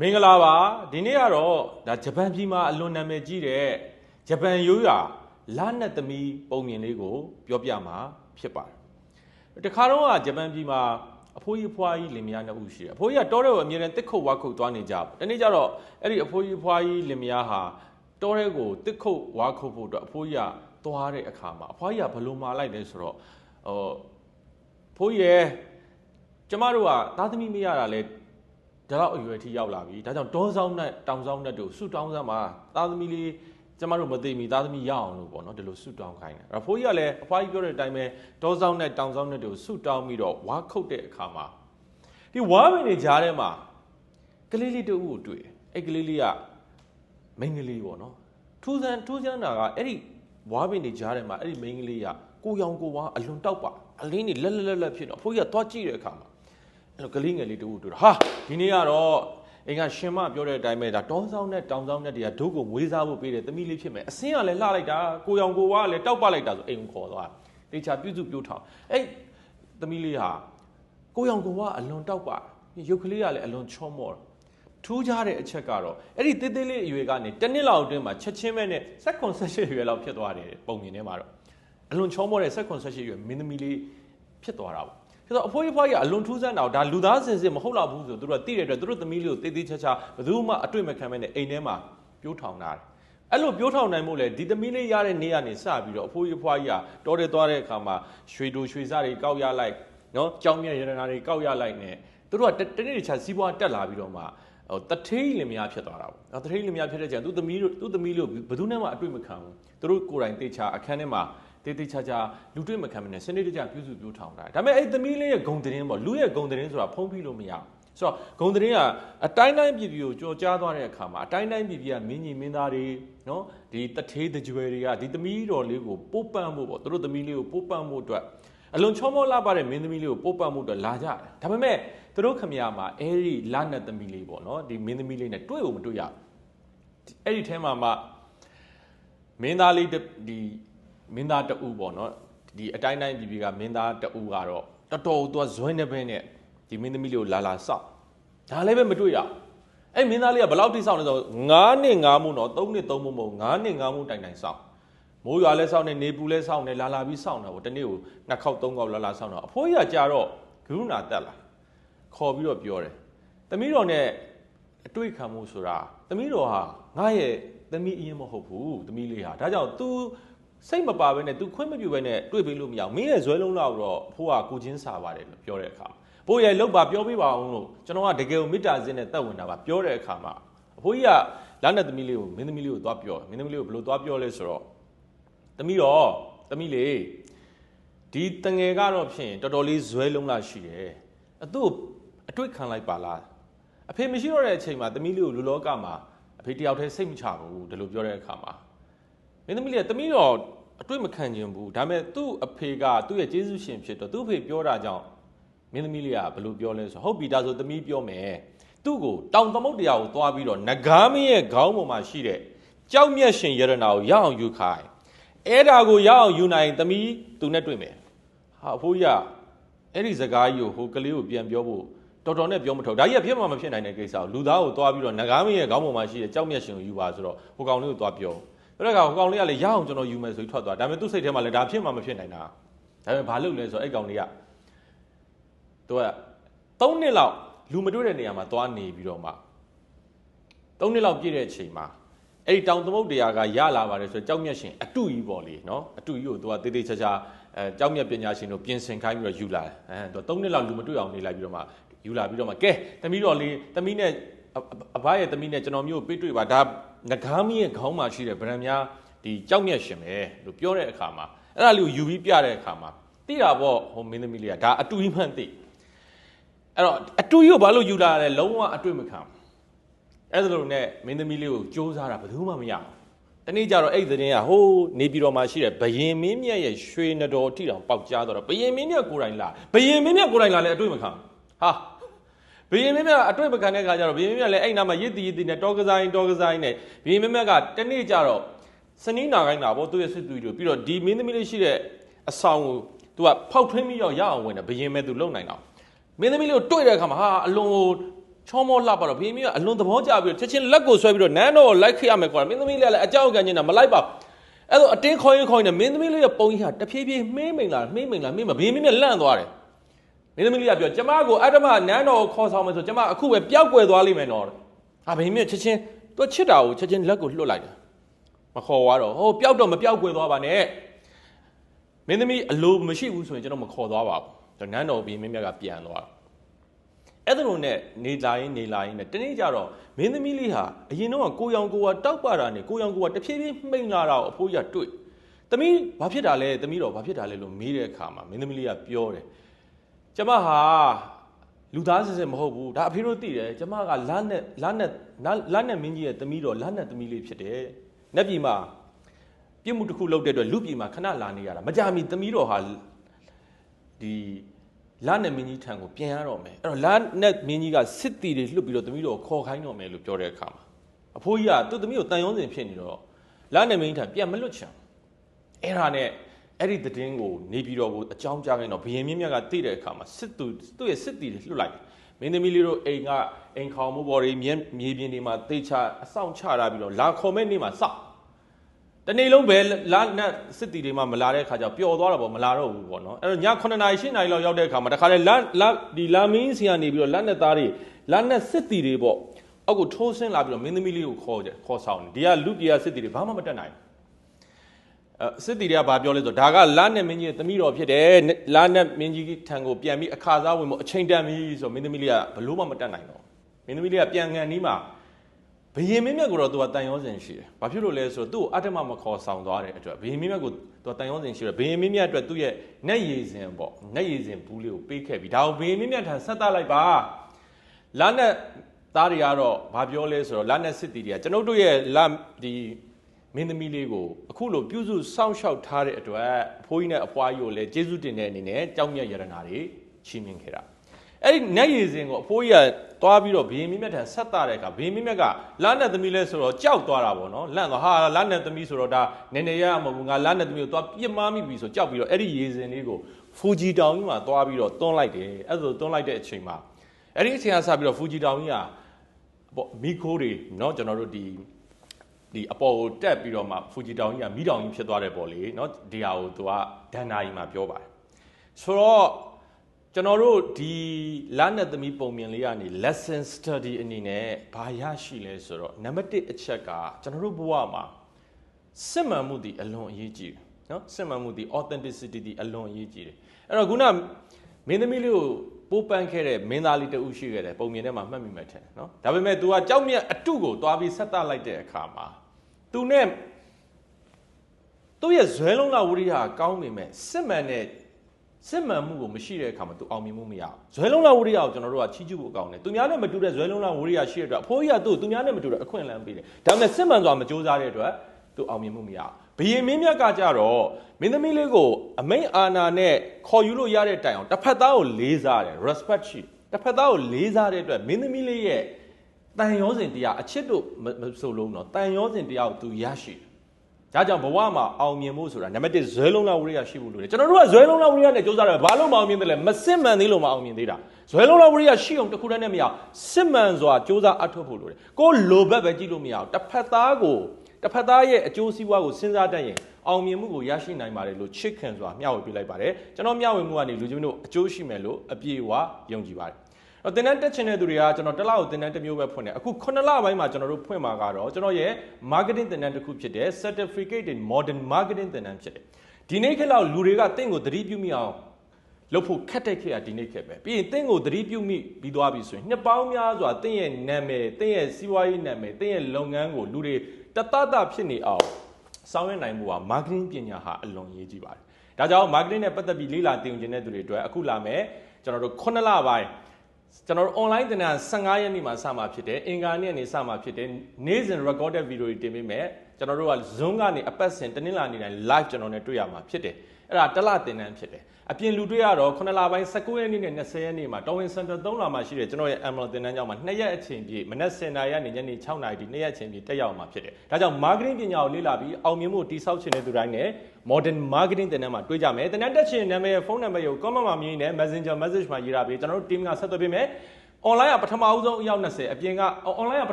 မင်္ဂလာပါဒီနေ့ကတော့ဒါဂျပန်ပြည်မှာအလွန်နာမည်ကြီးတဲ့ဂျပန်ရိုးရာလာနက်သမီးပုံမြင်လေးကို ပြောပြမှာဖြစ်ပါတယ်တခါတော့ကဂျပန်ပြည်မှာအဖိုးကြီးအဖွားကြီးလင်မယားနှစ်ဦးရှိတယ်အဖိုးကြီးကတောထဲကိုအမြဲတမ်းတစ်ခုတ်ဝါခုတ်သွားနေကြတယ်တနေ့ကျတော့အဲ့ဒီအဖိုးကြီးအဖွားကြီးလင်မယားဟာတောထဲကိုတစ်ခုတ်ဝါခုတ်ဖို့အတွက်အဖိုးကြီးကသွားတဲ့အခါမှာအဖွားကြီးကဘလို့မာလိုက်လဲဆိုတော့ဟိုဖိုးကြီးရဲ့ကျမတို့ကသားသမီးမရတာလဲ ဒါတော့အရွယ်ထိရောက်လာပြီဒါကြောင့်ဒေါဆောင်နဲ့တောင်ဆောင်နဲ့တို့ဆုတောင်းစမ်းမှာသားသမီးလေးကျမတို့မသိမီသားသမီးရအောင်လို့ပေါ့နော်ဒီလိုဆုတောင်းခိုင်းတယ်အဲ့တော့ဖိုးကြီးကလည်းအဖွားကြီးပြောတဲ့အတိုင်းပဲဒေါဆောင်နဲ့တောင်ဆောင်နဲ့တို့ဆုတောင်းပြီးတော့ဝါခုတ်တဲ့အခါမှာဒီဝါမင်းတွေကြားထဲမှာကလေးလေးတူကိုတွေ့တယ်အဲ့ကလေးလေးကမိန်းကလေးပေါ့နော်ထူးဆန်းထူးဆန်းတာကအဲ့ဒီဝါမင်းတွေကြားထဲမှာအဲ့ဒီမိန်းကလေးကကိုရောင်ကိုဝါအလွန်တောက်ပါအလင်းတွေလက်လက်လက်လက်ဖြစ်တော့အဖိုးကြီးကသွားကြည့်တဲ့အခါမှာ အဲ့လိုကလေးငယ်လေးတူတူတော့ဟာဒီနေ့ကတော့အင်ကရှင်မပြောတဲ့အတိုင်းပဲဒါတောင်းဆောင်နဲ့တောင်ဆောင်နဲ့တည်းကဒုကိုမွေးစားဖို့ပေးတယ်သမီးလေးဖြစ်မယ်အစင်းကလည်းလှလိုက်တာကိုရောင်ကိုဝါကလည်းတောက်ပလိုက်တာဆိုအိမ်ကိုခေါ်သွားတေချာပြုစုပြုထောင်အဲ့သမီးလေးဟာကိုရောင်ကိုဝါအလွန်တောက်ပါရုပ်ကလေးကလည်းအလွန်ချောမော့ထူးခြားတဲ့အချက်ကတော့အဲ့ဒီတေးသေးလေးအရွယ်ကနေတစ်နှစ်လောက်အတွင်းမှာချက်ချင်းပဲနဲ့စက်ကွန်ဆက်ရှစ်ရွယ်လောက်ဖြစ်သွားတယ်ပုံမြင်ထဲမှာတော့အလွန်ချောမော့တဲ့စက်ကွန်ဆက်ရှစ်ရွယ်မင်းသမီးလေးဖြစ်သွားတာပေါ့ ဆိုတော့အဖိုးကြီးဖွားကြီးကအလွန်ထူးဆန်းတာကိုဒါလူသားစင်စစ်မဟုတ်တော့ဘူးဆိုသူတို့ကသိတဲ့အတွက်သူတို့သမီးလေးကိုတေးသေးချာချာဘယ်သူမှအတွေ့မခံမဲနဲ့အိမ်ထဲမှာပြိုးထောင်တာတယ်အဲ့လိုပြိုးထောင်နိုင်မှုလေဒီသမီးလေးရတဲ့နေရာနေစပြီးတော့အဖိုးကြီးဖွားကြီးကတော်တယ်သွားတဲ့အခါမှာရွှေတို့ရွှေစားတွေကောက်ရလိုက်နော်ကြောင်မြတ်ရတနာတွေကောက်ရလိုက်နဲ့သူတို့ကတနေ့တစ်ခြားစီးပွားတက်လာပြီးတော့မှဟိုတထေးလင်မယားဖြစ်သွားတာပေါ့။တထေးလင်မယားဖြစ်တဲ့ကျန်သူသမီးတို့သူသမီးလို့ဘယ်သူနဲ့မှအတွေ့မခံဘူး။သူတို့ကိုယ်တိုင်တေချာအခန်းထဲမှာ တေးသေးချာချာလူတွေ့မခံမနဲ့စနစ်တကျပြုစုပြောထောင်တာဒါပေမဲ့အဲ့သမီးလေးရဲ့ဂုံသတင်းပေါ့လူရဲ့ဂုံသတင်းဆိုတာဖုံးဖိလို့မရဘူးဆိုတော့ဂုံသတင်းကအတိုင်းတိုင်းပြည်ပြည်ကိုကြော်ကြားသွားတဲ့အခါမှာအတိုင်းတိုင်းပြည်ပြည်ကမင်းကြီးမင်းသားတွေနော်ဒီတထေးတကြွယ်တွေကဒီသမီးတော်လေးကိုပို့ပန့်ဖို့ပေါ့သူတို့သမီးလေးကိုပို့ပန့်ဖို့အတွက်အလွန်ချောမောလှပတဲ့မင်းသမီးလေးကိုပို့ပန့်ဖို့အတွက်လာကြတယ်ဒါပေမဲ့သူတို့ခမရမှာအဲ့ဒီလနတ်သမီးလေးပေါ့နော်ဒီမင်းသမီးလေးနဲ့တွေ့ဖို့မတွေ့ရဘူးအဲ့ဒီထဲမှာမှမင်းသားလေးတစ်ဒီ မင်းသားတအူပေါ့နော်ဒီအတိုင်းတိုင်းပြည်ပြည်ကမင်းသားတအူကတော့တော်တော်သူကဇွဲနေပဲနဲ့ဒီမင်းသမီးလေးကိုလာလာစောက်ဒါလည်းပဲမတွေ့ရဘူးအဲ့မင်းသားလေးကဘယ်လောက်ထိစောက်လဲဆိုတော့9နှစ်9မှုတော့3နှစ်3မှုမဟုတ်9နှစ်9မှုတိုင်တိုင်စောက်မိုးရွာလဲစောက်နေနေပူလဲစောက်နေလာလာပြီးစောက်နေတာပေါ့တနေ့ကိုနှစ်ခေါက်သုံးခေါက်လာလာစောက်တော့အဖိုးကြီးကကြာတော့ဂရုဏာတက်လာခေါ်ပြီးတော့ပြောတယ်သမီးတော်နဲ့အတွေ့ခံမှုဆိုတာသမီးတော်ဟာငါရဲ့သမီးအရင်မဟုတ်ဘူးသမီးလေးဟာဒါကြောင့် तू စိတ်မပါဘဲနဲ့ तू ခွင့်မပြုဘဲနဲ့တွေ့ပေးလို့မရဘူးမင်းရဲ့ဇွဲလုံးလောက်တော့ဖိုးကကိုချင်းစာပါတယ်လို့ပြောတဲ့အခါဘိုးရဲ့လောက်ပါပြောပေးပါအောင်လို့ကျွန်တော်ကတကယ်ကိုမေတ္တာစင်းနဲ့တက်ဝင်တာပါပြောတဲ့အခါမှာအဖိုးကြီးကလက်နဲ့သမီးလေးကိုမင်းသမီးလေးကိုသွားပြောမင်းသမီးလေးကိုဘယ်လိုသွားပြောလဲဆိုတော့သမီးတော့သမီးလေးဒီတငယ်ကတော့ဖြင့်တော်တော်လေးဇွဲလုံးလာရှိတယ်အသူ့အတွေ့ခံလိုက်ပါလားအဖေမရှိတော့တဲ့အချိန်မှာသမီးလေးကိုလူလောကမှာအဖေတယောက်တည်းစိတ်မချဘူးဒီလိုပြောတဲ့အခါမှာ မင်းသမီးလေးကသမီးတော့အတွေ့မခံခြင်းဘူးဒါပေမဲ့သူ့အဖေကသူ့ရဲ့ကျေးဇူးရှင်ဖြစ်တော့သူ့အဖေပြောတာကြောင့်မင်းသမီးလေးကဘယ်လိုပြောလဲဆိုဟုတ်ပြီဒါဆိုသမီးပြောမယ်သူ့ကိုတောင်သမုတ်တရားကိုသွားပြီးတော့နဂါမင်းရဲ့ခေါင်းပေါ်မှာရှိတဲ့ကြောက်မြတ်ရှင်ယရနာကိုရအောင်ယူခိုင်းအဲ့ဒါကိုရအောင်ယူနိုင်သမီးသူနဲ့တွေ့မယ်ဟာအဖိုးကြီးကအဲ့ဒီစကားကြီးကိုဟိုကလေးကိုပြန်ပြောဖို့တော်တော်နဲ့ပြောမထုတ်ဒါကြီးကဖြစ်မှမဖြစ်နိုင်တဲ့ကိစ္စကိုလူသားကိုသွားပြီးတော့နဂါမင်းရဲ့ခေါင်းပေါ်မှာရှိတဲ့ကြောက်မြတ်ရှင်ကိုယူပါဆိုတော့ဟိုကောင်လေးကိုသွားပြော အဲ့ဒါကဟိုကောင်လေးကလည်းရအောင်ကျွန်တော်ယူမယ်ဆိုပြီးထွက်သွားဒါပေမဲ့သူ့စိတ်ထဲမှာလည်းဒါဖြစ်မှမဖြစ်နိုင်တာဒါပေမဲ့ဘာလုပ်လဲဆိုတော့အဲ့ကောင်လေးကသူက3နှစ်လောက်လူမတွေ့တဲ့နေရာမှာသွားနေပြီးတော့မှ3နှစ်လောက်ပြည့်တဲ့အချိန်မှာအဲ့ဒီတောင်သမုတ်တရားကရလာပါတယ်ဆိုတော့ကြောက်မြတ်ရှင်အတုကြီးပေါ့လေနော်အတုကြီးကိုသူကတေးသေးချာချာအဲကြောက်မြတ်ပညာရှင်တို့ပြင်ဆင်ခိုင်းပြီးတော့ယူလာတယ်အဲသူက3နှစ်လောက်လူမတွေ့အောင်နေလိုက်ပြီးတော့မှယူလာပြီးတော့မှကဲသမီးတော်လေးသမီးနဲ့အဘရဲ့သမီးနဲ့ကျွန်တော်မျိုးပြတွေ့ပါဒါ ငကားမီးရဲ့ခေါင်းမှာရှိတဲ့ဗရံများဒီကြောက်မြတ်ရှင်ပဲလို့ပြောတဲ့အခါမှာအဲ့ဒါလေးကိုယူပြီးပြတဲ့အခါမှာသိတာပေါ့ဟိုမင်းသမီးလေးကဒါအတူကြီးမှန်သိအဲ့တော့အတူကြီးကိုဘာလို့ယူလာရလဲလုံးဝအတွေ့မခံအဲ့ဒါလိုနဲ့မင်းသမီးလေးကိုစူးစမ်းတာဘယ်သူမှမရဘူးတနေ့ကျတော့အဲ့ဒီသတင်းကဟိုးနေပြည်တော်မှာရှိတဲ့ဘယင်မင်းမြတ်ရဲ့ရွှေနတော်ထိတောင်ပေါက်ကြားတော့ဘယင်မင်းမြတ်ကိုယ်တိုင်လာဘယင်မင်းမြတ်ကိုယ်တိုင်လာလဲအတွေ့မခံဟာ ဘီရင်မင်းမြတ်အတွေ့ပကံတဲ့ခါကျတော့ဘီရင်မင်းမြတ်လည်းအဲ့နာမှာရစ်တီရစ်တီနဲ့တောကစားရင်တောကစားရင်နဲ့ဘီရင်မင်းမြတ်ကတနေ့ကျတော့စနီးနာခိုင်းတာပေါ့သူ့ရဲ့စစ်သူတို့ပြီးတော့ဒီမင်းသမီးလေးရှိတဲ့အဆောင်ကိုသူကဖောက်ထွင်းပြီးတော့ရအောင်ဝင်တယ်ဘီရင်မဲသူလုံနိုင်တော့မင်းသမီးလေးကိုတွေ့တဲ့အခါမှာဟာအလွန်ကိုချောမောလှပါတော့ဘီမီကအလွန်သဘောကျပြီးတော့ချက်ချင်းလက်ကိုဆွဲပြီးတော့နန်းတော်ကိုလိုက်ခရမယ်ကွာမင်းသမီးလေးကလည်းအကြောက်ကန်နေတာမလိုက်ပါဘူးအဲ့တော့အတင်းခေါ်ရင်ခေါ်ရင်မင်းသမီးလေးရဲ့ပုံကြီးဟာတဖြည်းဖြည်းမှေးမိန်လာမှေးမိန်လာမှေးမဘီမီကလန့်သွားတယ် မင်းသမီးလေးကပြောကျမကိုအတ္တမနန်းတော်ကိုခေါ်ဆောင်မယ်ဆိုကျမအခုပဲပျောက်ကွယ်သွားလိမ့်မယ်နော်ဟာဘီမီကချက်ချင်းသူချစ်တာကိုချက်ချင်းလက်ကိုလွတ်လိုက်တယ်မခေါ်သွားတော့ဟိုပျောက်တော့မပျောက်ကွယ်သွားပါနဲ့မင်းသမီးအလိုမရှိဘူးဆိုရင်ကျွန်တော်မခေါ်သွားပါဘူးနန်းတော်ဘီမီမြတ်ကပြန်သွားတယ်အဲ့ဒါလိုနဲ့နေလာရင်နေလာရင်နဲ့တနေ့ကျတော့မင်းသမီးလေးဟာအရင်တော့ကိုရောင်ကိုဝါတောက်ပါတာနဲ့ကိုရောင်ကိုဝါတဖြည်းဖြည်းမှိန်လာတာကိုအဖိုးကြီးကတွေ့။သမီးဘာဖြစ်တာလဲသမီးတော့ဘာဖြစ်တာလဲလို့မေးတဲ့အခါမှာမင်းသမီးလေးကပြောတယ်။ ကျမဟာလူသားစစ်စစ်မဟုတ်ဘူး။ဒါအဖေတို့သိတယ်။ကျမကလမ်းနဲ့လမ်းနဲ့လမ်းနဲ့မင်းကြီးရဲ့သမီးတော့လမ်းနဲ့သမီးလေးဖြစ်တယ်။နက်ပြည်မှာပြစ်မှုတစ်ခုလုပ်တဲ့အတွက်လူပြည်မှာခဏလာနေရတာမကြမီသမီးတော်ဟာဒီလမ်းနဲ့မင်းကြီးထံကိုပြန်ရတော့မယ်အဲ့တော့လမ်းနဲ့မင်းကြီးကစစ်တီတွေလှုပ်ပြီးတော့သမီးတော်ကိုခေါ်ခိုင်းတော့မယ်လို့ပြောတဲ့အခါမှာအဖိုးကြီးကသူ့သမီးကိုတန်ရုံးစင်ဖြစ်နေတော့လမ်းနဲ့မင်းကြီးထံပြန်မလွတ်ချင်အဲ့ဒါနဲ့ အဲ့ဒီသတင်းကိုနေပြည်တော်ကိုအကြောင်းကြားခိုင်းတော့ဘယင်မြင့်မြတ်ကသိတဲ့အခါမှာစစ်သူသူ့ရဲ့စစ်တီတွေလှုပ်လိုက်တယ်မင်းသမီးလေးတို့အိမ်ကအိမ်ခေါင်မှုပေါ်တွေမြေမြေပြင်တွေမှာတေချာအဆောင်ချထားပြီးတော့လာခေါ်မဲ့နေ့မှာစောက်တနေ့လုံးပဲလာနဲ့စစ်တီတွေမှမလာတဲ့ခါကျပျော်သွားတာပေါ့မလာတော့ဘူးပေါ့နော်အဲ့တော့ည9နာရီ10နာရီလောက်ရောက်တဲ့အခါမှာတခါလေလာလာဒီလာမင်းစီကနေပြီးတော့လက်နဲ့သားတွေလက်နဲ့စစ်တီတွေပေါ့အောက်ကိုထိုးဆင်းလာပြီးတော့မင်းသမီးလေးကိုခေါ်ကြခေါ်ဆောင်တယ်ဒီကလူပြည်ကစစ်တီတွေဘာမှမတက်နိုင်အဲ စစ်တီတွေကဘာပြောလဲဆိုတော့ဒါကလာနဲ့မင်းကြီးရဲ့သမီးတော်ဖြစ်တယ်လာနဲ့မင်းကြီးထံကိုပြန်ပြီးအခါစားဝင်ဖို့အချိန်တန်ပြီဆိုတော့မင်းသမီးလေးကဘလို့မှမတက်နိုင်တော့မင်းသမီးလေးကပြန်ငံနီးမှာဘယင်မင်းမြတ်ကိုတော့သူကတန်ရောစင်ရှိတယ်။ဘာဖြစ်လို့လဲဆိုတော့သူ့ကိုအတ္တမမခေါ်ဆောင်သွားတဲ့အတွက်ဘယင်မင်းမြတ်ကိုသူကတန်ရောစင်ရှိတယ်။ဘယင်မင်းမြတ်အတွက်သူ့ရဲ့နက်ရည်စင်ပေါ့နက်ရည်စင်ဘူးလေးကိုပေးခဲ့ပြီးဒါကိုဘယင်မင်းမြတ်ထံဆက်သလိုက်ပါ။လာနဲ့သားတွေကတော့ဘာပြောလဲဆိုတော့လာနဲ့စစ်တီတွေကကျွန်ုပ်တို့ရဲ့လာဒီ မင်းသမီးလေးကိုအခုလိုပြုစုစောင့်ရှောက်ထားတဲ့အတွက်အဖိုးကြီးနဲ့အဖွားကြီးကိုလည်းကျေးဇူးတင်တဲ့အနေနဲ့ကြောင်းမြတ်ယရနာတွေချီးမြှင့်ခဲ့တာ။အဲ့ဒီနက်ရည်စင်ကိုအဖိုးကြီးကသွားပြီးတော့ဘင်းမင်းမြတ်ထံဆက်တာတဲ့အခါဘင်းမင်းမြတ်ကလမ်းနဲ့သမီးလဲဆိုတော့ကြောက်သွားတာပေါ့နော်လန့်သွားဟာလမ်းနဲ့သမီးဆိုတော့ဒါနည်းနည်းရမဟုတ်ဘူးငါလမ်းနဲ့သမီးကိုသွားပြစ်မှားမိပြီဆိုကြောက်ပြီးတော့အဲ့ဒီရည်စင်လေးကိုဖူဂျီတောင်ကြီးမှာသွားပြီးတော့တွန်းလိုက်တယ်အဲ့ဒါဆိုတွန်းလိုက်တဲ့အချိန်မှာအဲ့ဒီအချိန်ကစပြီးတော့ဖူဂျီတောင်ကြီးကပေါ့မီခိုးတွေเนาะကျွန်တော်တို့ဒီ ဒီအပေါ်ကိုတက်ပြီးတော့မှဖူဂျီတောင်ကြီးကမီးတောင်ကြီးဖြစ်သွားတယ်ပေါ့လေเนาะဒီဟာကိုသူကဒန်နာကြီးမှာပြောပါတယ်ဆိုတော့ကျွန်တော်တို့ဒီလနဲ့သမီးပုံမြင်လေးကနေ lesson study အနေနဲ့ဘာရရှိလဲဆိုတော့နံပါတ်1အချက်ကကျွန်တော်တို့ဘဝမှာစစ်မှန်မှုဒီအလွန်အရေးကြီးတယ်နော်စစ်မှန်မှုဒီ authenticity ဒီအလွန်အရေးကြီးတယ်အဲ့တော့ခုနမင်းသမီးလေးကိုပိုးပန်းခဲ့တဲ့မင်းသားလေးတဦးရှိခဲ့တယ်ပုံမြင်ထဲမှာမှတ်မိမှထင်နော်ဒါပေမဲ့ तू ကကြောက်မြတ်အတုကိုတွားပြီးဆက်တလိုက်တဲ့အခါမှာ तू နဲ့သူ့ရဲ့ဇွဲလုံးလာဝိရိယကောင်းပေမဲ့စစ်မှန်တဲ့စစ်မှန်မှုကိုမရှိတဲ့အခါမှာသူအောင်မြင်မှုမရဘူးဇွဲလုံးလာဝရိယကိုကျွန်တော်တို့ကချီးကျူးဖို့ကောင်းတယ်သူများနဲ့မတူတဲ့ဇွဲလုံးလာဝရိယရှိတဲ့အတွက်အဖိုးကြီးကသူ့သူများနဲ့မတူတဲ့အခွင့်အလမ်းပေးတယ်ဒါပေမဲ့စစ်မှန်စွာမကြိုးစားတဲ့အတွက်သူအောင်မြင်မှုမရဘူးဘယင်မင်းမြတ်ကကြတော့မင်းသမီးလေးကိုအမိန်အာနာနဲ့ခေါ်ယူလို့ရတဲ့တိုင်အောင်တစ်ဖက်သားကိုလေးစားတယ် respect ရှိတစ်ဖက်သားကိုလေးစားတဲ့အတွက်မင်းသမီးလေးရဲ့ တန်ရောစဉ်တရားအချစ်တို့မဆိုလုံးတော့တန်ရောစဉ်တရားကိုသူရရှိတယ်ဒါကြောင့်ဘဝမှာအောင်မြင်ဖို့ဆိုတာနံပါတ်1ဇွဲလုံးလာဝရိယရှိဖို့လိုတယ်ကျွန်တော်တို့ကဇွဲလုံးလာဝရိယနဲ့ကြိုးစားတယ်ဘာလို့မအောင်မြင်တယ်လဲမစစ်မှန်သေးလို့မအောင်မြင်သေးတာဇွဲလုံးလာဝရိယရှိအောင်တခုတည်းနဲ့မရစစ်မှန်စွာကြိုးစားအထောက်ဖို့လိုတယ်ကိုလိုဘက်ပဲကြည့်လို့မရအောင်တစ်ဖက်သားကိုတစ်ဖက်သားရဲ့အကျိုးစီးပွားကိုစဉ်းစားတတ်ရင်အောင်မြင်မှုကိုရရှိနိုင်ပါတယ်လို့ချစ်ခင်စွာမျှဝေပေးလိုက်ပါတယ်ကျွန်တော်မျှဝေမှုကနေလူချင်းတို့အကျိုးရှိမယ်လို့အပြည့်အဝယုံကြည်ပါတယ် တော့တင်တန်းတက်ချင်တဲ့သူတွေကကျွန်တော်တစ်လကိုတင်တန်းတစ်မျိုးပဲဖွင့်တယ်အခု9လပိုင်းမှာကျွန်တော်တို့ဖွင့်မှာကတော့ကျွန်တော်ရဲ့ marketing တင်တန်းတစ်ခုဖြစ်တဲ့ certificate in modern marketing တင်တန်းဖြစ်တယ်ဒီနေ့ခေတ်လောက်လူတွေကတင့်ကိုသတိပြုမိအောင်လုပ်ဖို့ခက်တဲ့ခေတ်ကဒီနေ့ခေတ်ပဲပြီးရင်တင့်ကိုသတိပြုမိပြီးသွားပြီဆိုရင်နှစ်ပေါင်းများစွာတင့်ရဲ့နာမည်တင့်ရဲ့စီးပွားရေးနာမည်တင့်ရဲ့လုပ်ငန်းကိုလူတွေတတတဖြစ်နေအောင်ဆောင်ရွက်နိုင်မှုဟာ marketing ပညာဟာအလွန်ရေးကြီးပါတယ်ဒါကြောင့် marketing နဲ့ပတ်သက်ပြီးလေ့လာသင်ယူခြင်းတဲ့သူတွေအတွက်အခုလာမယ်ကျွန်တော်တို့9လပိုင်း ကျွန်တော်တို့ online သင်တန်း15ရက်နေ့မှာစမှာဖြစ်တယ်အင်္ဂါနေ့ကနေစမှာဖြစ်တယ်နေ့စဉ် recorded video တွေတင်ပေးမယ်ကျွန်တော်တို့က Zoom ကနေအပတ်စဉ်တနင်္လာနေ့တိုင်း live ကျွန်တော်နဲ့တွေ့ရမှာဖြစ်တယ် အဲ့ဒါတလသင်တန်းဖြစ်တယ်အပြင်လူတွေ့ရတော့9လပိုင်း19ရက်နေ့နဲ့20ရက်နေ့မှာတော်ဝင်စင်တာ3လမှာရှိတယ်ကျွန်တော်ရဲ့ ML သင်တန်းကျောင်းမှာ2ရက်အချိန်ပြည့်မနက်7:00နာရီကနေညနေ6:00နာရီဒီ2ရက်အချိန်ပြည့်တက်ရောက်မှာဖြစ်တယ်ဒါကြောင့် marketing ပညာကိုလေ့လာပြီးအောင်မြင်မှုတိစောက်ချင်တဲ့သူတိုင်းနဲ့ modern marketing သင်တန်းမှာတွေ့ကြမယ်သင်တန်းတက်ချင်နာမည်ဖုန်းနံပါတ်ကို comment မှာမြင်နေ Messenger message မှာရေးထားပြီးကျွန်တော်တို့ team ကဆက်သွယ်ပေးမယ် online ကပထမဦးဆုံးအယောက်20အပြင်က online က